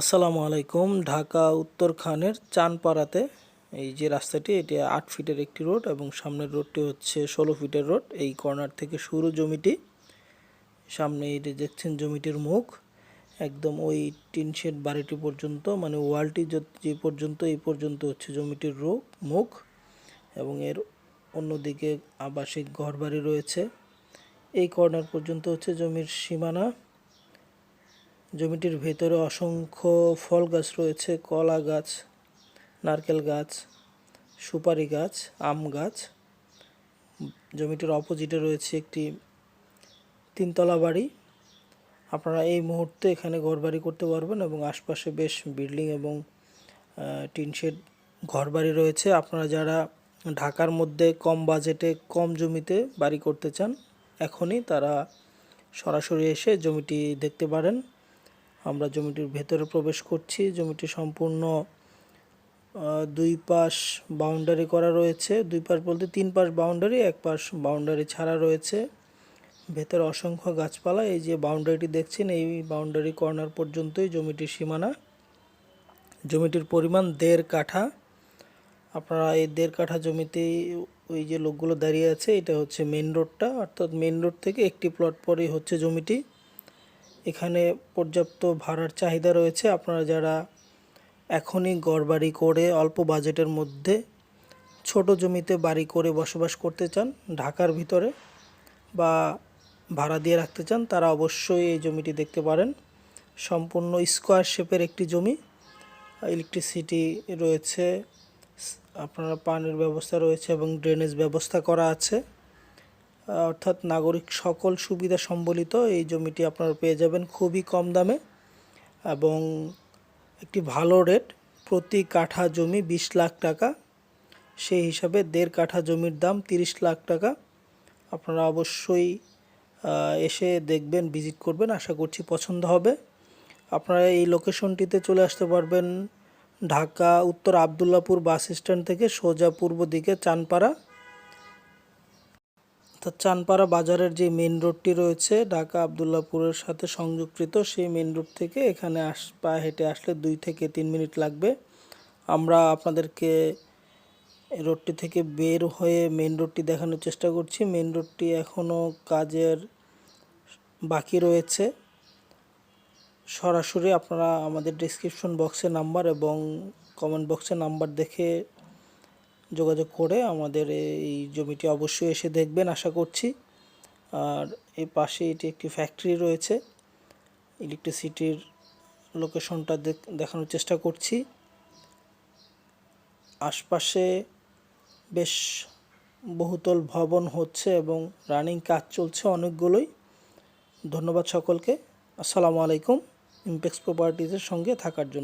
আসসালামু আলাইকুম। ঢাকা উত্তরখানের চানপাড়াতে এই যে রাস্তাটি, এটি আট ফিটের একটি রোড এবং সামনের রোডটি হচ্ছে ষোলো ফিটের রোড। এই কর্নার থেকে শুরু জমিটি সামনে যে দেখছেন জমিটির মুখ, একদম ওই টিন শেড বাড়িটি পর্যন্ত মানে ওয়ালটি যে পর্যন্ত, এই পর্যন্ত হচ্ছে জমিটির রোগ মুখ এবং এর অন্যদিকে আবাসিক ঘরবাড়ি রয়েছে। এই কর্নার পর্যন্ত হচ্ছে জমির সীমানা। জমিটির ভেতরে অসংখ্য ফল গাছ রয়েছে, কলা গাছ, নারকেল গাছ, সুপারি গাছ, আম গাছ। জমিটির অপোজিটে রয়েছে একটি তিনতলা বাড়ি। আপনারা এই মুহূর্তে এখানে ঘরবাড়ি করতে পারবেন এবং আশপাশে বেশ বিল্ডিং এবং টিন শেড ঘরবাড়ি রয়েছে। আপনারা যারা ঢাকার মধ্যে কম বাজেটে, কম জমিতে বাড়ি করতে চান, এখনই তারা সরাসরি এসে জমিটি দেখতে পারেন। আমরা জমিটির ভেতরে প্রবেশ করছি। জমিটি সম্পূর্ণ দুই পাশ বাউন্ডারি করা রয়েছে। দুই পাশ বলতে তিন পাশ বাউন্ডারি এক পাশ বাউন্ডারি ছাড়া রয়েছে। ভেতরে অসংখ্য গাছপালা, এই যে বাউন্ডারিটি দেখছেন, এই বাউন্ডারি কর্নার পর্যন্তই জমিটির সীমানা। জমিটির পরিমাণ দেড় কাঠা। আপনারা এই দেড় কাঠা জমিতেই ওই যে লোকগুলো দাঁড়িয়ে আছে, এটা হচ্ছে মেন রোডটা অর্থাৎ মেন রোড থেকে একটি প্লট পরেই হচ্ছে জমিটি। এখানে পর্যাপ্ত ভাড়ার চাহিদা রয়েছে। আপনারা যারা এখনই গড়বাড়ি করে অল্প বাজেটের মধ্যে ছোট জমিতে বাড়ি করে বসবাস করতে চান, ঢাকার ভিতরে বা ভাড়া দিয়ে রাখতে চান, তারা অবশ্যই এই জমিটি দেখতে পারেন। সম্পূর্ণ স্কোয়ার শেপের একটি জমি। ইলেকট্রিসিটি রয়েছে, আপনারা পানির ব্যবস্থা রয়েছে এবং ড্রেনেজ ব্যবস্থা করা আছে। অর্থাৎ নাগরিক সকল সুবিধা সম্বলিত এই জমিটি আপনারা পেয়ে যাবেন খুবই কম দামে এবং একটি ভালো রেট। প্রতি কাঠা জমি বিশ লাখ টাকা। সেই হিসাবে দেড় কাঠা জমির দাম তিরিশ লাখ টাকা। আপনারা অবশ্যই এসে দেখবেন, ভিজিট করবেন। আশা করছি পছন্দ হবে। আপনারা এই লোকেশনটিতে চলে আসতে পারবেন ঢাকা উত্তর আবদুল্লাপুর বাস স্ট্যান্ড থেকে সোজা পূর্ব দিকে চানপাড়া। অর্থাৎ চানপাড়া বাজারের যে মেন রোডটি রয়েছে, ঢাকা আবদুল্লাপুরের সাথে সংযুক্ত, সেই মেন রোড থেকে এখানে আস পা হেঁটে আসলে দুই থেকে তিন মিনিট লাগবে। আমরা আপনাদেরকে রোডটি থেকে বের হয়ে মেন রোডটি দেখানোর চেষ্টা করছি। মেন রোডটি এখনও কাজের বাকি রয়েছে। সরাসরি আপনারা আমাদের ডিসক্রিপশন বক্সে নাম্বার এবং কমেন্ট বক্সে নাম্বার দেখে যোগাযোগ করে আমাদের এই জমিটি অবশ্যই এসে দেখবেন, আশা করছি। আর এই পাশে এটি একটি ফ্যাক্টরি রয়েছে। ইলেকট্রিসিটির লোকেশনটা দেখ- দেখানোর চেষ্টা করছি। আশপাশে বেশ বহুতল ভবন হচ্ছে এবং রানিং কাজ চলছে অনেকগুলোই। ধন্যবাদ সকলকে। আসসালামু আলাইকুম। ইমপেক্স প্রপার্টিজের সঙ্গে থাকার জন্য।